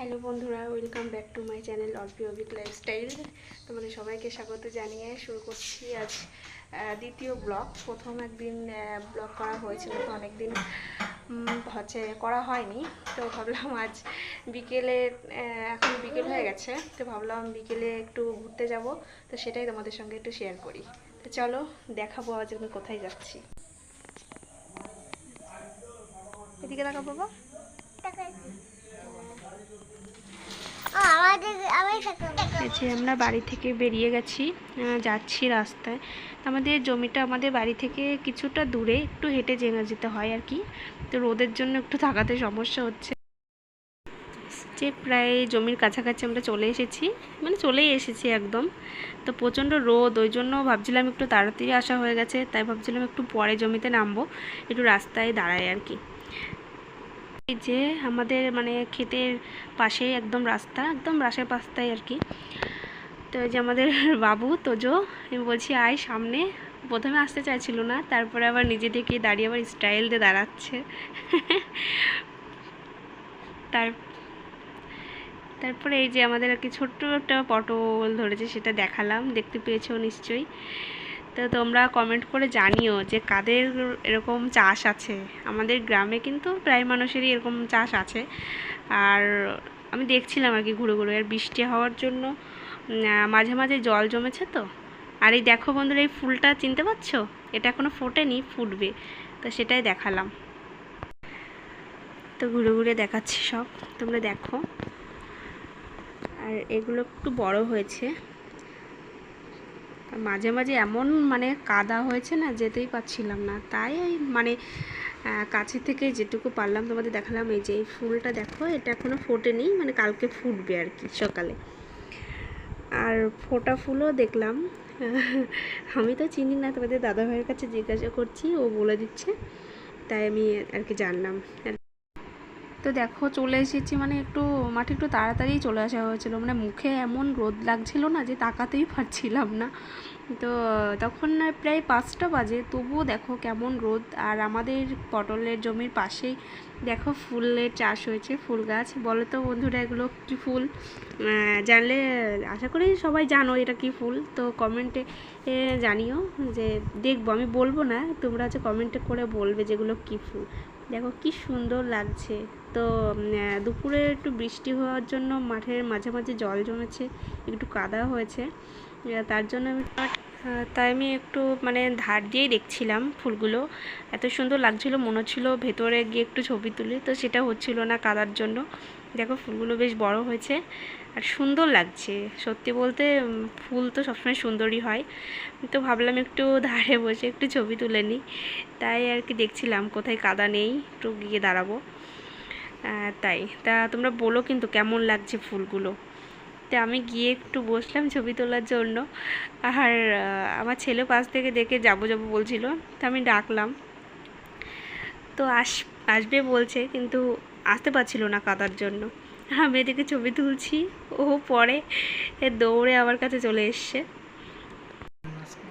Hello বন্ধুরা welcome back to my channel Alpi Avik lifestyle তোমাদের সবাইকে স্বাগত জানিয়ে শুরু করছি আজ দ্বিতীয় ব্লগ প্রথম একদিন ব্লগ করা হয়েছিল তো অনেকদিন হচ্ছে করা হয়নি। তো ভাবলাম আজ বিকেলে এখন বিকেল হয়ে গেছে। তো ভাবলাম বিকেলে একটু ঘুরতে যাব। তো সেটাই তোমাদের সঙ্গে একটু শেয়ার করি। তো চলো, দেখাবো আজ আমি কোথায় যাচ্ছি। এদিকে দেখা বাবা। যে আমরা বাড়ি থেকে বেরিয়ে গেছি যাচ্ছি রাস্তায়। আমাদের জমিটা আমাদের বাড়ি থেকে কিছুটা দূরে, একটু হেঁটে জেনে যেতে হয় আর কি। তো রোদের জন্য একটু থাকাতে সমস্যা হচ্ছে। যে প্রায় জমির কাছাকাছি আমরা চলে এসেছি মানে চলেই এসেছি একদম। তো প্রচণ্ড রোদ, ওই জন্য ভাবছিলাম একটু তাড়াতাড়ি আসা হয়ে গেছে, তাই ভাবছিলাম একটু পরে জমিতে নামবো, একটু রাস্তায় দাঁড়াই আর কি। এই যে আমাদের মানে ক্ষেতের পাশে একদম রাস্তা, একদম রাশের পাশটাই আর কি। তো যে আমাদের বাবু, তোজো, আমি বলছি, আয় সামনে। প্রথমে আসতে চাইছিল না, তারপরে আবার নিজে থেকে দাঁড়িয়ে আবার স্টাইল দিয়ে দাঁড়াচ্ছে। তার, তারপরে এই যে আমাদের আর কি ছোট্ট একটা পটল ধরেছে, সেটা দেখালাম। দেখতে পেয়েছ নিশ্চয়ই। তো তোমরা কমেন্ট করে জানিও যে কাদের এরকম চাষ আছে। আমাদের গ্রামে কিন্তু প্রায় মানুষেরই এরকম চাষ আছে। আর আমি দেখছিলাম আর কি ঘুরে ঘুরে, আর বৃষ্টি হওয়ার জন্য মাঝে মাঝে জল জমেছে তো। আর এই দেখো বন্ধুরা, এই ফুলটা চিনতে পারছ? এটা এখনও ফোটেনি, ফুটবে। তো সেটাই দেখালাম। তো ঘুরে ঘুরে দেখাচ্ছি সব, তোমরা দেখো। আর এগুলো একটু বড় হয়েছে। মাঝে মাঝে এমন মানে কাদা হয়েছে না, যেতেই পারছিলাম না। তাই মানে কাছে থেকে যেটুকু পারলাম তোমাদের দেখালাম, এই যে এই ফুলটা দেখো, এটা এখনও ফোটেনি মানে কালকে ফুটবে আর কি সকালে। আর ফোটা ফুলও দেখলাম। আমি তো চিনি না, তোমাদের দাদা ভাইয়ের কাছে জিজ্ঞাসা করছি, ও বলে দিচ্ছে। তাই আমি আর কি জানলাম। তো দেখো চলে এসেছি মানে একটু মাঠে একটু তাড়াতাড়ি চলে আসা হয়েছিল। মানে মুখে এমন রোদ লাগছিল না যে তাকাতেই পারছিলাম না। তো তখন প্রায় পাঁচটা বাজে। তবুও দেখো কেমন রোদ। আর আমাদের পটলের জমির পাশেই দেখো ফুলের চাষ হয়েছে, ফুল গাছ। বলো তো বন্ধুরা এগুলো কী ফুল? জানলে আশা করি সবাই জানো এটা কী ফুল। তো কমেন্টে জানিও যে দেখব। আমি বলব না, তোমরা হচ্ছে কমেন্টে করে বলবে যেগুলো কী ফুল। দেখো কি সুন্দর লাগছে। তো দুপুরে একটু বৃষ্টি হওয়ার জন্য মাঠের মাঝে মাঝে জল জমেছে, একটু কাদা হয়েছে। তার জন্য আমি তাই আমি একটু মানে ধার দিয়েই দেখছিলাম ফুলগুলো। এত সুন্দর লাগছিল, মনে হচ্ছিল ভেতরে গিয়ে একটু ছবি তুলি, তো সেটা হচ্ছিল না কাদার জন্য। দেখো, ফুলগুলো বেশ বড় হয়েছে আর সুন্দর লাগছে। সত্যি বলতে ফুল তো সবসময় সুন্দরই হয়। তো ভাবলাম একটু ধারে বসে একটু ছবি তুলে নিই। তাই আর কি দেখছিলাম, কোথায় কাদা নেই, একটু গিয়ে দাঁড়াবো। তাই, তা তোমরা বলো কিন্তু কেমন লাগছে ফুলগুলো? তো আমি গিয়ে একটু বসলাম ছবি তোলার জন্য। আর আমার ছেলে পাশ থেকে দেখে যাব যাব বলছিল, তো আমি ডাকলাম। তো আস, আসবে বলছে, কিন্তু আসতে পারছিল না কাদার জন্য। আমি এদিকে ছবি তুলছি, ও পরে দৌড়ে আমার কাছে চলে এসছে।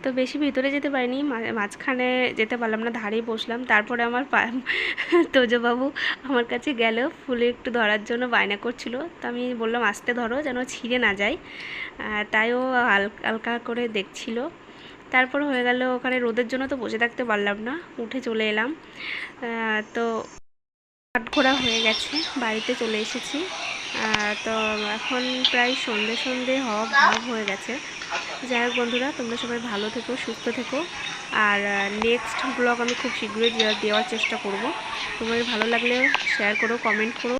তো বেশি ভিতরে যেতে পারিনি মাঝখানে যেতে পারলাম না ধারেই বসলাম। তারপরে আমার তোজবাবু আমার কাছে গেল ফুলে একটু ধরার জন্য বায়না করছিল। তো আমি বললাম আসতে ধরো যেন ছিঁড়ে না যায়। আহ, তাই ও হালকা করে দেখছিল। তারপর হয়ে গেল ওখানে রোদের জন্য তো বসে থাকতে পারলাম না উঠে চলে এলাম। তো ঘোরা হয়ে গেছে বাড়িতে চলে এসেছি। তো এখন প্রায় সন্ধে সন্ধে হওয়া ভাব হয়ে গেছে। যাই হোক বন্ধুরা, তোমরা সবাই ভালো থেকো, সুস্থ থেকো। আর নেক্সট ব্লগ আমি খুব শীঘ্রই দেওয়ার চেষ্টা করব। তোমাদের ভালো লাগলে শেয়ার করো কমেন্ট করো।